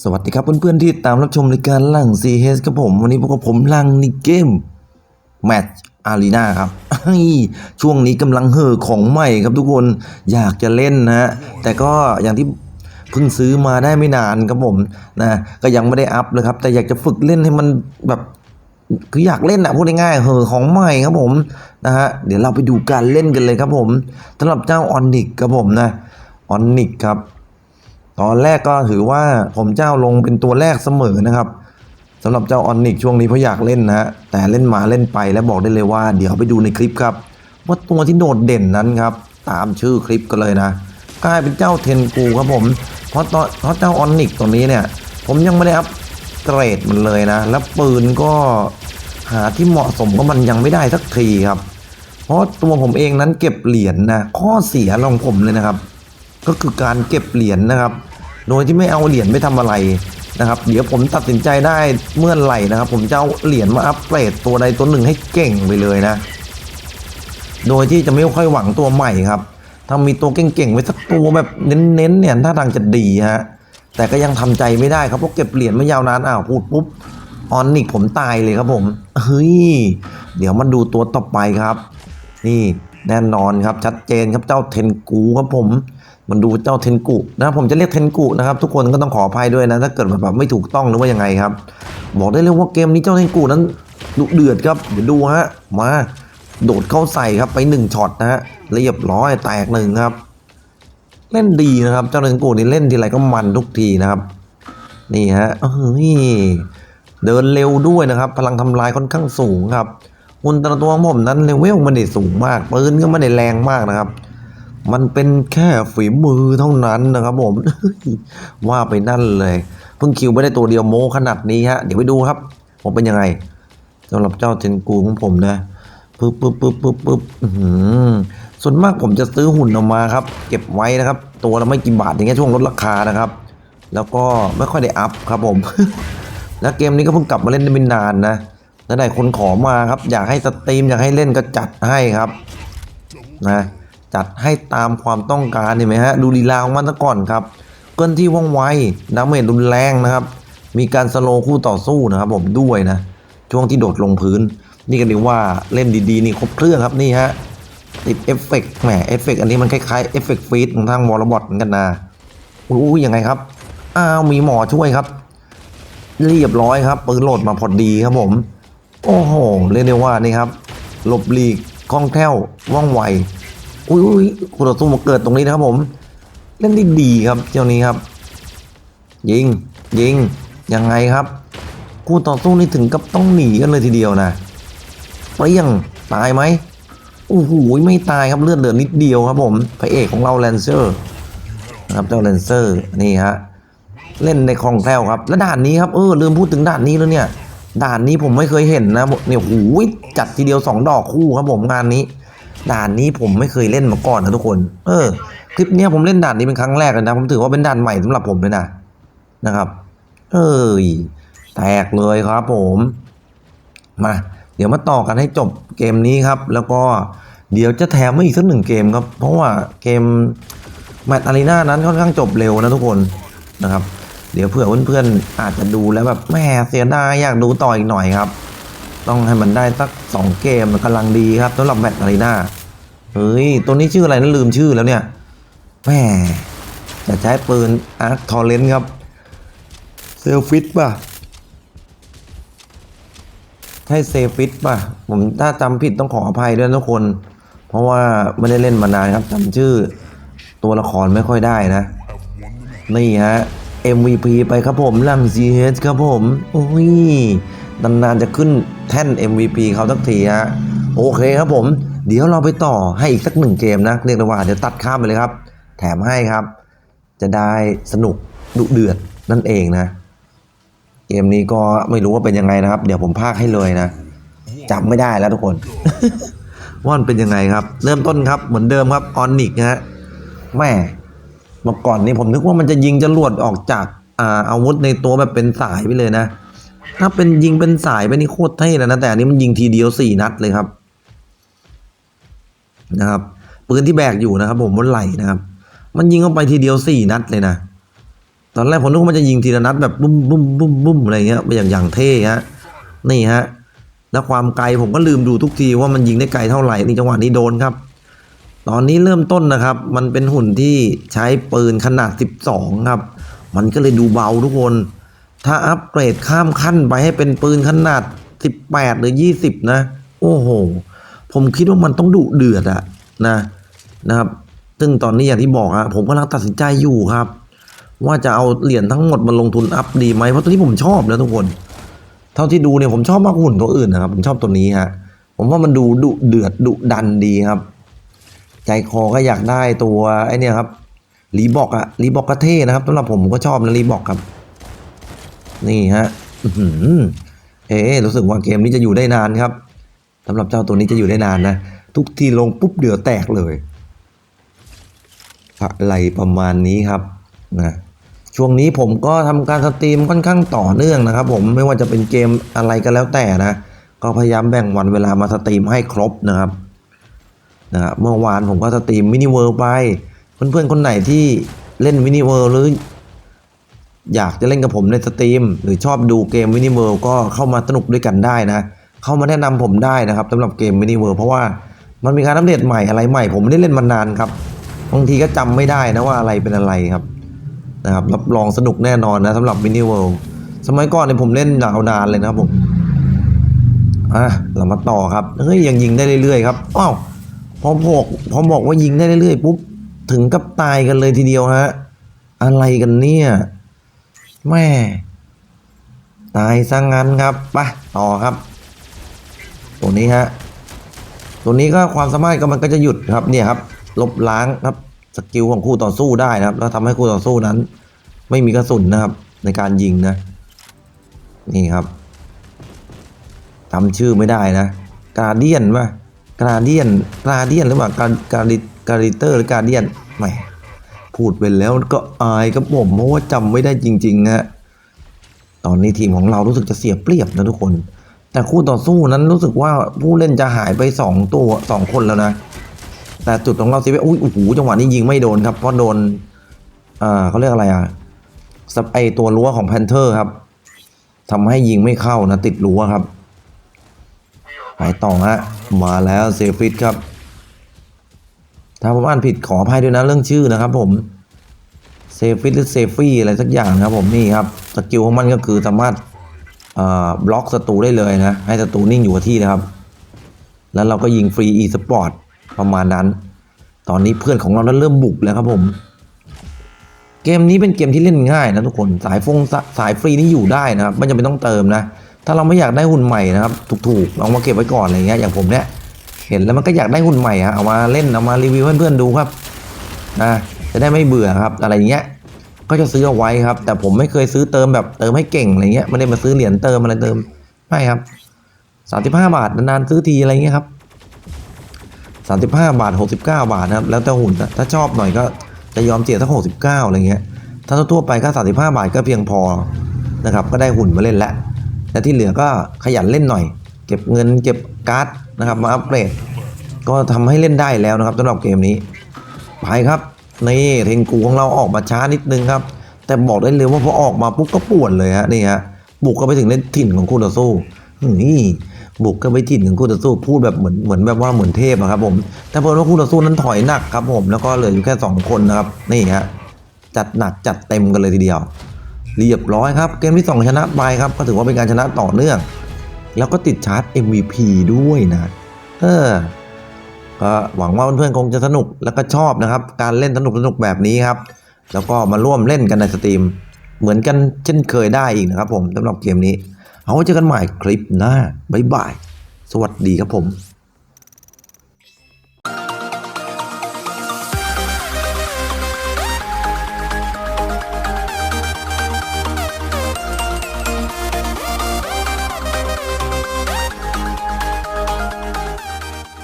สวัสดีครับเพื่อนๆที่ตามรับชมรายการลังซีเฮสครับผม วันนี้พวกบผมลังในเกมแมตช์อารีนาครับช่วงนี้กำลังเห่อของใหม่ครับทุกคนอยากจะเล่นนะฮะแต่ก็อย่างที่เพิ่งซื้อมาได้ไม่นานครับผมนะก็ยังไม่ได้อัพเลยครับ แต่อยากจะฝึกเล่นให้มันแบบคืออยากเล่นอะพูดง่ายๆเหอของใหม่ครับผมนะฮะเดี๋ยวเราไปดูการเล่นกันเลยครับผมสำหรับเจ้าออนิกครับผมนะออนิกครับ ตอนแรกก็ถือว่าผมเจ้าลงเป็นตัวแรกเสมอนะครับสำหรับเจ้าออนิกช่วงนี้เพราะอยากเล่นนะฮะแต่เล่นมาเล่นไปแล้วบอกได้เลยว่า เดี๋ยวไปดูในคลิปครับว่าตัวที่โดดเด่นนั้นครับ ตามชื่อคลิปกันเลยนะกลายเป็นเจ้าเทนกูครับผม เพราะตอนเพราะเจ้าออนิกตัวนี้เนี่ย ผมยังไม่ได้อัพเกรดมันเลยนะ แล้วปืนก็หาที่เหมาะสมกับมันยังไม่ได้สักทีครับ เพราะตัวผมเองนั้นเก็บเหรียญนะข้อเสียของผมเลยนะครับ ก็คือการเก็บเหรียญนะครับ โดยที่ไม่เอาเหรียญไปทำอะไรนะครับ เดี๋ยวผมตัดสินใจได้เมื่อไหร่นะครับ ผมจะเอาเหรียญมาอัปเกรดตัวใดตัวหนึ่งให้เก่งไปเลยนะ โดยที่จะไม่ค่อยหวังตัวใหม่ครับถ้ามีตัวเก่งๆไว้สักตัวแบบเน้นๆเนี่ยท่าทางจะดีฮะแต่ก็ยังทำใจไม่ได้ครับเพราะเก็บเหรียญไม่ยาวนานอ้าวพูดปุ๊บออนนิกผมตายเลยครับผมเฮ้ยเดี๋ยวมาดูตัวต่อไปครับ นี่แน่นอนครับชัดเจนครับเจ้าเทนกูครับผม มันดูเจ้าเทนกุนะผมจะเรียกเทนกุนะครับทุกคนก็ต้องขออภัยด้วยนะถ้าเกิดแบบไม่ถูกต้องหรือว่ายังไงครับ บอกได้เลยว่าเกมนี้เจ้าเทนกุนั้นดุเดือดครับเดี๋ยวดูฮะมาโดดเข้าใส่ครับไปหนึ่งช็อตนะฮะเรียบร้อยแตกหนึ่งครับ เล่นดีนะครับ เจ้าเทนกุนี่เล่นทีไรก็มันทุกทีนะครับ นี่ฮะเฮ้ยเดินเร็วด้วยนะครับ พลังทำลายค่อนข้างสูงครับหุ่นแต่ละตัวของผมนั้นเลเวลมันได้สูงมากปืนก็ไม่ได้แรงมากนะครับ มันเป็นแค่ฝีมือเท่านั้นนะครับผม ว่าไปนั่นเลย เพิ่งคิวไม่ได้ตัวเดียวโมขนาดนี้ฮะ เดี๋ยวไปดูครับ ผมเป็นยังไงสำหรับเจ้าเทนกูของผมนะปึ๊บปึ๊บปึ๊บปึ๊บปึ๊บส่วนมากผมจะซื้อหุ่นออกมาครับ เก็บไว้นะครับ ตัวละไม่กี่บาทอย่างเงี้ยช่วงลดราคานะครับ แล้วก็ไม่ค่อยได้อัพครับผม แล้วเกมนี้ก็เพิ่งกลับมาเล่นได้ไม่นานนะแล้วได้คนขอมาครับ อยากให้สตรีมอยากให้เล่นก็จัดให้ครับ นะ จัดให้ตามความต้องการเห็นไหมฮะดูลีลาของมันซะก่อนครับเกินที่ว่องไวดาเมจรุนแรงนะครับ มีการสโลว์คู่ต่อสู้นะครับ ผมด้วยนะ ช่วงที่โดดลงพื้น นี่ก็เรียกว่าเล่นดีๆ นี่ครบเครื่องครับนี่ฮะติดเอฟเฟกต์แหมเอฟเฟกต์อันนี้มันคล้ายๆเอฟเฟกต์ฟีดของทางวอลบอทเหมือนกันนะอุ้ยยังไงครับอ้าวมีหมอช่วยครับ เรียบร้อยครับปืนโหลดมาพอดีครับผม โอ้โหเรียกได้ว่านี่ครับหลบหลีกคล่องแคล่วว่องไว อุ้ยอุ้ยคู่ต่อสู้มาเกิดตรงนี้นะครับผม เล่นได้ดีครับเจ้านี้ครับ ยิงยิงยังไงครับคู่ต่อสู้นี่ถึงกับต้องหนีกันเลยทีเดียวนะเปรี้ยงตายไหมโอ้โหไม่ตายครับเลือดเหลือนิดเดียวครับผมพระเอกของเราแลนเซอร์นะครับเจ้าแลนเซอร์นี่ฮะเล่นในคลองแคล่วครับ แล้วด่านนี้ครับเออลืมพูดถึงด่านนี้แล้วเนี่ยด่านนี้ผมไม่เคยเห็นนะเนี่ยโอ้โหจัดทีเดียวสองดอกคู่ครับผมงานนี้ ด่านนี้ผมไม่เคยเล่นมาก่อนนะทุกคน เออ คลิปนี้ผมเล่นด่านนี้เป็นครั้งแรกเลยนะ ผมถือว่าเป็นด่านใหม่สำหรับผมเลยนะนะครับ เอ้ยแตกเลยครับผมมาเดี๋ยวมาต่อกันให้จบเกมนี้ครับ แล้วก็เดี๋ยวจะแถมมาอีกสักหนึ่งเกมครับ เพราะว่าเกมแมตต์อารีนานั้นค่อนข้างจบเร็วนะทุกคนนะครับ เดี๋ยวเผื่อเพื่อนๆอาจจะดูแล้วแบบแหมเสียดายอยากดูต่ออีกหน่อยครับ ต้องให้มันได้สักสองเกมกำลังดีครับสำหรับแมตต์อารีนาเฮ้ย ตัวนี้ชื่ออะไรนะลืมชื่อแล้วเนี่ยแหมจะใช้ปืนอาร์คทอร์เรนครับ เซลฟิตป่ะ ใช่เซฟิตป่ะ ผมถ้าจำผิดต้องขออภัยด้วยทุกคน เพราะว่าไม่ได้เล่นมานานครับจำชื่อตัวละครไม่ค่อยได้นะ นี่ฮะ MVP ไปครับผมลัง CH ครับผม โอ้ย นานๆจะขึ้นแท่น MVP เขาสักทีฮะโอเคครับผม เดี๋ยวเราไปต่อให้อีกสักหนึ่งเกมนะเรียกได้ว่าเดี๋ยวตัดข้ามไปเลยครับ แถมให้ครับ จะได้สนุกดุเดือดนั่นเองนะ เกมนี้ก็ไม่รู้ว่าเป็นยังไงนะครับ เดี๋ยวผมพากให้เลยนะจำไม่ได้แล้วทุกคน ว่ามันเป็นยังไงครับ เริ่มต้นครับเหมือนเดิมครับออนิกนะฮะแม่เมื่อก่อนนี้ผมนึกว่ามันจะยิงจรวดออกจากอาอาวุธในตัวแบบเป็นสายไปเลยนะ ถ้าเป็นยิงเป็นสายไปนี่โคตรเท่เลยนะแต่อันนี้มันยิงทีเดียวสี่นัดเลยครับ นะครับปืนที่แบกอยู่นะครับ ผมบนไหลนะครับ มันยิงเข้าไปทีเดียวสี่นัดเลยนะตอนแรกผมนึกว่ามันจะยิงทีละนัดแบบบุ้มบุ้มบุ้มบุ้มอะไรเงี้ยอย่างอย่างเท่ฮะนี่ฮะแล้วความไกลผมก็ลืมดูทุกทีว่ามันยิงได้ไกลเท่าไหร่นี่จังหวะนี้โดนครับ ตอนนี้เริ่มต้นนะครับ มันเป็นหุ่นที่ใช้ปืนขนาด 12 ครับ มันก็เลยดูเบาทุกคน ถ้าอัปเกรดข้ามขั้นไปให้เป็นปืนขนาด 18 หรือ 20 นะ โอ้โห ผมคิดว่ามันต้องดุเดือดอะนะนะครับ ซึ่งตอนนี้อย่างที่บอกอะผมกำลังตัดสินใจอยู่ครับ ว่าจะเอาเหรียญทั้งหมดมาลงทุนอัพดีไหมเพราะตัวนี้ผมชอบนะทุกคน เท่าที่ดูเนี่ยผมชอบมากกว่าหุ่นตัวอื่นนะครับ ผมชอบตัวนี้ฮะผมว่ามันดูดุเดือดดุดันดีครับ ใจคอก็อยากได้ตัวไอเนี่ครับรีบอกอะรีบอกก็เท่นะครับสำหรับผมผมก็ชอบนะรีบอกครับ นี่ฮะเอ๊รู้สึกว่าเกมนี้จะอยู่ได้นานครับสำหรับเจ้าตัวนี้จะอยู่ได้นานนะ ทุกทีลงปุ๊บเดือแตกเลยอะไรประมาณนี้ครับนะช่วงนี้ผมก็ทำการสตรีมค่อนข้างต่อเนื่องนะครับ ผมไม่ว่าจะเป็นเกมอะไรก็แล้วแต่นะ ก็พยายามแบ่งวันเวลามาสตรีมให้ครบนะครับนะบเมื่อวานผมก็สตรีมมินิเวิร์ไป เพื่อนๆคนไหนที่เล่นมินิเวิร์หรือ อยากจะเล่นกับผมในสตรีม หรือชอบดูเกมมินิเวิร์ก็เข้ามาสนุกด้วยกันได้นะ เข้ามาแนะนำผมได้นะครับสำหรับเกมมินิเวิร์เพราะว่ามันมีการอัปเดตใหม่อะไรใหม่ ผมไม่ได้เล่นมานานครับบางทีก็จำไม่ได้นะว่าอะไรเป็นอะไรครับนะครับรับรองสนุกแน่นอนนะสำหรับมินิเวิร์สมัยก่อนเนี่ยผมเล่นยาวนานเลยนะครับผมอะเรามาต่อครับเฮ้ยยังยิงได้เรื่อยๆครับอ้าวพอบอกพอบอกว่ายิงได้เรื่อยๆปุ๊บถึงกับตายกันเลยทีเดียวฮะอะไรกันเนี่ย แม่ ตายซะงงั้นครับไปต่อครับตัวนี้ฮะตัวนี้ก็ความสามารถก็มันก็จะหยุดครับเนี่ยครับ ลบล้างครับสกิลของคู่ต่อสู้ได้นะครับ แล้วทำให้คู่ต่อสู้นั้น ไม่มีกระสุนนะครับ ในการยิงนะ นี่ครับจำชื่อไม่ได้นะกาเดียนป่ะกาเดียนกาเดียนหรือเปล่ากาการิการิเตอร์หรือกาเดียนแหม พูดไปแล้วก็อายกับผมเพราะว่าจำไม่ได้จริงๆฮะตอนนี้ทีมของเรารู้สึกจะเสียเปรียบนะทุกคน แต่คู่ต่อสู้นั้นรู้สึกว่าผู้เล่นจะหายไปสองตัวสองคนแล้วนะ แต่จุดของเราสียไปอุ้ยโอ้โหจังหวะนี้ยิงไม่โดนครับเพราะโดนอ่าเขาเรียกอะไรอะสับไอตัวรั้วของแพนเทอร์ครับทำให้ยิงไม่เข้านะติดรั้วครับไปต่อฮะมาแล้วเซฟิตครับ ถ้าผมอ่านผิดขออภัยด้วยนะเรื่องชื่อนะครับผมเซฟิตหรือเซฟี่อะไรสักอย่างนะครับผมนี่ครับสกิลของมันก็คือสามารถบล็อกศัตรูได้เลยนะ ให้ศัตรูนิ่งอยู่กับที่นะครับ แล้วเราก็ยิงฟรีอีสปอร์ตประมาณนั้น ตอนนี้เพื่อนของเรานั้นเริ่มบุกแล้วครับผม เกมนี้เป็นเกมที่เล่นง่ายนะทุกคนสายฟงสสายฟรีนี่อยู่ได้นะครับไม่จำเป็นต้องเติมนะ ถ้าเราไม่อยากได้หุ่นใหม่นะครับ ถูกๆเอามาเก็บไว้ก่อนอะไรเงี้ยอย่างผมเนี่ย เห็นแล้วมันก็อยากได้หุ่นใหม่ฮะเอามาเล่นเอามารีวิวให้เพื่อนๆดูครับนะจะได้ไม่เบื่อครับ อะไรเงี้ยก็จะซื้อเอาไว้ครับ แต่ผมไม่เคยซื้อเติมแบบเติมให้เก่งอะไรเงี้ยไม่ได้มาซื้อเหรียญเติมอะไรเติมไม่ครับสามสิบห้าบาทนานๆซื้อทีอะไรเงี้ยครับสามสิบห้าบาทหกสิบเก้าบาทนะครับแล้วแต่หุ่นถ้าชอบหน่อยก็จะยอมเจียสักหกสิบเก้าอะไรเงี้ยถ้าทั่วไปก็สามสิบห้าบาทก็เพียงพอนะครับ ก็ได้หุ่นมาเล่นแล้วและที่เหลือก็ขยันเล่นหน่อย เก็บเงินเก็บการ์ด นะครับมาอัปเกรดก็ทำให้เล่นได้แล้วนะครับสำหรับเกมนี้ไปครับนี่เทนกูของเราออกมาช้านิดนึงครับ แต่บอกได้เลยว่าพอออกมาปุ๊บก็ป่วนเลยฮะนี่ฮะบุกก็ไปถึงเล่นถิ่นของคู่ต่อสู้นี่บุกก็ไปถิ่นของคู่ต่อสู้พูดแบบเหมือนเหมือนแบบว่าเหมือนเทพอะครับผมแต่เพราะว่าคู่ต่อสู้นั้นถอยหนักครับผมแล้วก็เหลืออยู่แค่สองคนนะครับนี่ฮะจัดหนักจัดเต็มกันเลยทีเดียวเรียบร้อยครับ เกมที่ 2 ชนะไปครับ ก็ถือว่าเป็นการชนะต่อเนื่อง แล้วก็ติดชาร์จ MVP ด้วยนะ เออ ก็หวังว่าเพื่อนๆคงจะสนุกแล้วก็ชอบนะครับ การเล่นสนุกสนุกแบบนี้ครับ แล้วก็มาร่วมเล่นกันในสตรีม เหมือนกันเช่นเคยได้อีกนะครับผมสำหรับเกมนี้ เอาไว้เจอกันใหม่คลิปหน้าบ๊ายบาย สวัสดีครับผม